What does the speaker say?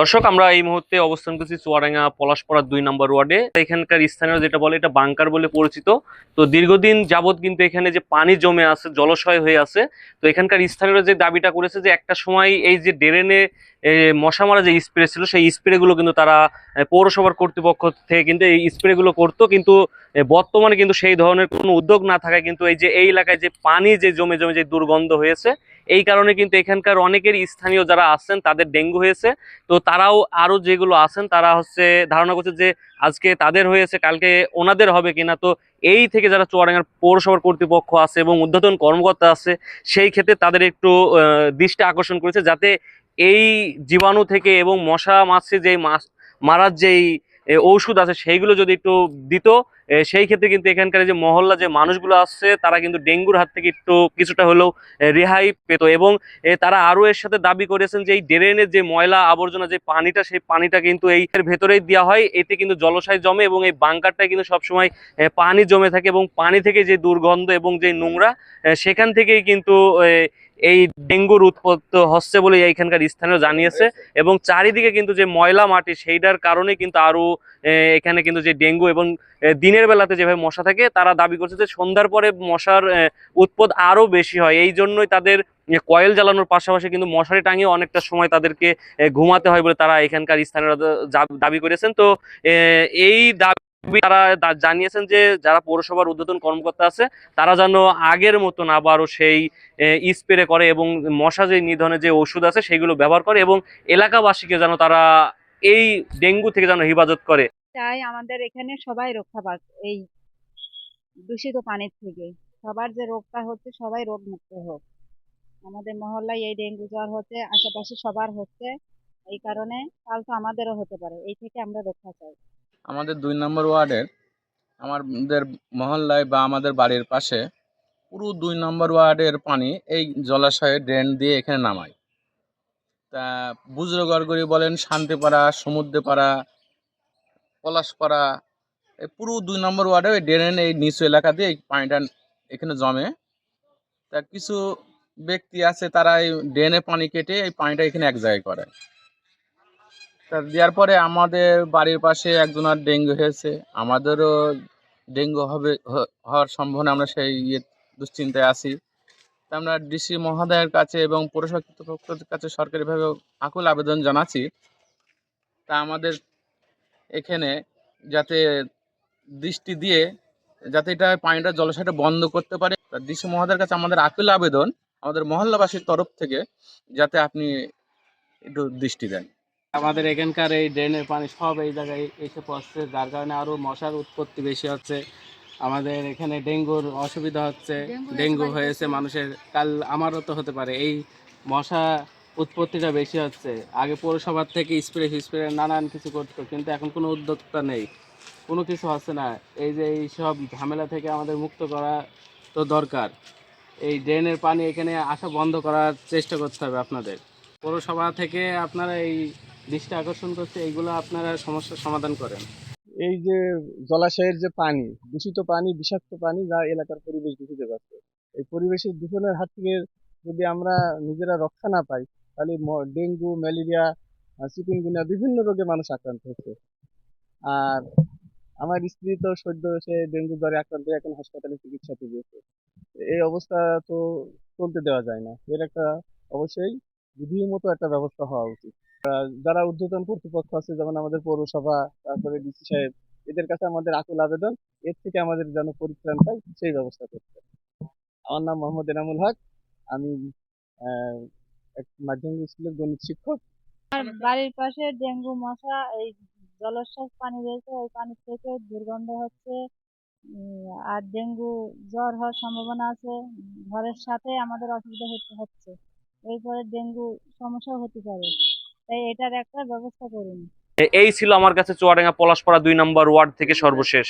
দর্শক, আমরা এই মুহূর্তে অবস্থান করছি চুয়াডাঙ্গা পলাশপড়ার দুই নম্বর ওয়ার্ডে। এখানকার স্থানীয় যেটা বলে, এটা বাংকার বলে পরিচিত। তো দীর্ঘদিন যাবৎ কিন্তু এখানে যে পানি জমে আছে, জলাশয় হয়ে আছে, তো এখানকার স্থানীয় যে দাবিটা করেছে যে একটা সময় এই যে ড্রেনে মশা মারা যে স্প্রে ছিল, সেই স্প্রে গুলো কিন্তু তারা পৌরসভার কর্তৃপক্ষ থেকে কিন্তু এই স্প্রে গুলো করতো। কিন্তু বর্তমানে কিন্তু সেই ধরনের কোনো উদ্যোগ না থাকায় কিন্তু এই যে, এই এলাকায় যে পানি যে জমে জমে যে দুর্গন্ধ হয়েছে, এই কারণে কিন্তু এখানকার অনেকের স্থানীয় যারা আছেন, তাদের ডেঙ্গু হয়েছে। তো তারাও আরও যেগুলো আছেন, তারা হচ্ছে ধারণা করছে যে, আজকে তাদের হয়েছে, কালকে ওনাদের হবে কিনা। তো এই থেকে যারা চুয়াডাঙ্গার পৌরসভার কর্তৃপক্ষ আছে এবং উদ্বোধন কর্মকর্তা আছে, সেই ক্ষেত্রে তাদের একটু দৃষ্টি আকর্ষণ করেছে, যাতে এই জীবাণু থেকে এবং মশা মাছে যে মাছ, মারার যেই ঔষধ আছে সেইগুলো যদি একটু দিত সেই ক্ষেত্রে কিন্তু এখানকার যে মহল্লা যে মানুষগুলো আসছে, তারা কিন্তু ডেঙ্গুর হাত থেকে একটু কিছুটা হলেও রেহাই পেত এবং তারা আরও এর সাথে দাবি করেছেন যে এই ড্রেনের যে ময়লা আবর্জনা যে পানিটা, সেই পানিটা কিন্তু এই ভেতরেই দেওয়া হয়। এতে কিন্তু জলাশয় জমে এবং এই বাংকারটা কিন্তু সবসময় পানি জমে থাকে এবং পানি থেকে যে দুর্গন্ধ এবং যে নোংরা সেখান থেকেই কিন্তু এই ডেঙ্গুর উৎপত্তি হচ্ছে বলে এইখানকার স্থানীয় জানিয়েছে। এবং চারিদিকে কিন্তু যে ময়লা মাটি সেইটার কারণে কিন্তু আরও এ, এখানে কিন্তু যে ডেঙ্গু এবং দিনের বেলাতে যেভাবে মশা থাকে তারা দাবি করছে যে সন্ধ্যার পরে মশার উৎপাদ আরও বেশি হয়। এই জন্যই তাদের কয়েল জ্বালানোর পাশাপাশি কিন্তু মশারি টাঙিয়ে অনেকটা সময় তাদেরকে ঘুমাতে হয় বলে তারা এখানকার স্থানীয়রা দাবি করেছেন। তো এই দাবি তারা জানিয়েছেন যে যারা পৌরসভার উদ্বোধন কর্মকর্তা আছে, তারা যেন আগের মতন আবারও সেই স্প্রে করে এবং মশা যে নিধনের যে ওষুধ আছে সেগুলো ব্যবহার করে এবং এলাকাবাসীকে যেন তারা এই ডেঙ্গু থেকে যেন হেফাজত করে। তাই আমাদের এখানে সবাই রক্ষা পাক, এই দূষিত পানির থেকে। সবার যে রোগটা হচ্ছে সবাই রোগ মুক্ত হোক। আমাদের মহল্লায় এই ডেঙ্গু জ্বর হচ্ছে, আশেপাশে সবার হচ্ছে। এই কারণে কাল তো আমাদেরও হতে পারে, এই থেকে আমরা রক্ষা চাই। আমাদের দুই নম্বর ওয়ার্ডের আমাদের মহল্লায় বা আমাদের বাড়ির পাশে পুরো দুই নম্বর ওয়ার্ডের পানি এই জলাশয়ে ড্রেন দিয়ে এখানে নামায়। তা বুজরগড়গড়ি বলেন, শান্তিপাড়া, সমুদ্রপাড়া, পলাশপাড়া, এই পুরো দুই নম্বর ওয়ার্ডে ওই ড্রেন এই নিচু এলাকা দিয়ে এই পানিটা এখানে জমে। তা কিছু ব্যক্তি আছে তারা এই ড্রেনে পানি কেটে এই পানিটা এখানে এক জায়গায় করে। তা দেওয়ার পরে আমাদের বাড়ির পাশে একজনের ডেঙ্গু হয়েছে। আমাদেরও ডেঙ্গু হবে হওয়ার সম্ভাবনা আমরা সেই ইয়ে দুশ্চিন্তায় আছি। তা আমরা ডিসি মহোদয়ের কাছে এবং পৌরসভা কর্তৃপক্ষের কাছে সরকারিভাবে আকুল আবেদন জানাচ্ছি। তা আমাদের এখানে যাতে দৃষ্টি দিয়ে, যাতে এটা পানিটা জলাশয়টা বন্ধ করতে পারে, তা ডিসি মহোদয়ের কাছে আমাদের আকুল আবেদন, আমাদের মহল্লাবাসীর তরফ থেকে যাতে আপনি একটু দৃষ্টি দেন। আমাদের এখানকার এই ড্রেনের পানি সব এই জায়গায় এসে পড়ছে যার কারণে আরও মশার উৎপত্তি বেশি হচ্ছে। আমাদের এখানে ডেঙ্গুর অসুবিধা হচ্ছে ডেঙ্গু হয়েছে মানুষের। কাল আমারও তো হতে পারে এই মশা উৎপত্তিটা বেশি হচ্ছে। আগে পৌরসভার থেকে স্প্রে ফিস্প্রে নানান কিছু করতো কিন্তু এখন কোনো উদ্যোক্তা নেই। কোনো কিছু হচ্ছে না। এই যে এই সব ঝামেলা থেকে আমাদের মুক্ত করা তো দরকার। এই ড্রেনের পানি এখানে আসা বন্ধ করার চেষ্টা করতে হবে আপনাদের। পৌরসভা থেকে আপনারা এই দৃষ্টি আকর্ষণ করছে, এইগুলো আপনারা সমস্যার সমাধান করেন। এই যে জলাশয়ের যে পানি, দূষিত পানি, বিষাক্ত পানি যা এলাকার পরিবেশ দূষিত করছে, এই পরিবেশের দূষণের হাত থেকে যদি আমরা নিজেরা রক্ষা না পাই, তাহলে ডেঙ্গু, ম্যালেরিয়া চিকুনগুনিয়া বিভিন্ন রোগে মানুষ আক্রান্ত হচ্ছে। আর আমার স্ত্রী তো সদ্য সে ডেঙ্গু জ্বরে আক্রান্ত, এখন হাসপাতালে চিকিৎসাতে দিয়েছে এই অবস্থা তো চলতে দেওয়া যায় না। এর একটা অবশ্যই বিধির মতো একটা ব্যবস্থা হওয়া উচিত। যারা ঊর্ধ্বতন কর্তৃপক্ষ আছে, যেমন আমাদের পৌরসভা, তারপরে ডিসি সাহেব, এদের কাছে আমাদের আকুল আবেদন, এর থেকে আমাদের যেন পরিত্রাণ পাই, সেই ব্যবস্থা করতে। আমার নাম মোহাম্মদ এনামুল হক। আমি এক মাধ্যমিক স্কুলের গণিত শিক্ষক। বাড়ির পাশে ডেঙ্গু মশা, এই জলস্বাস পানি রয়েছে ওই পানি থেকে দুর্গন্ধ হচ্ছে আর ডেঙ্গু জ্বর হওয়ার সম্ভাবনা আছে। ঘরের সাথে আমাদের অসুবিধা হচ্ছে। এরপরে ডেঙ্গু সমস্যা হতে পারে। তাই এটার একটা ব্যবস্থা করুন। এই ছিল আমার কাছে চুয়াডাঙ্গা পলাশপাড়া দুই নম্বর ওয়ার্ড থেকে সর্বশেষ।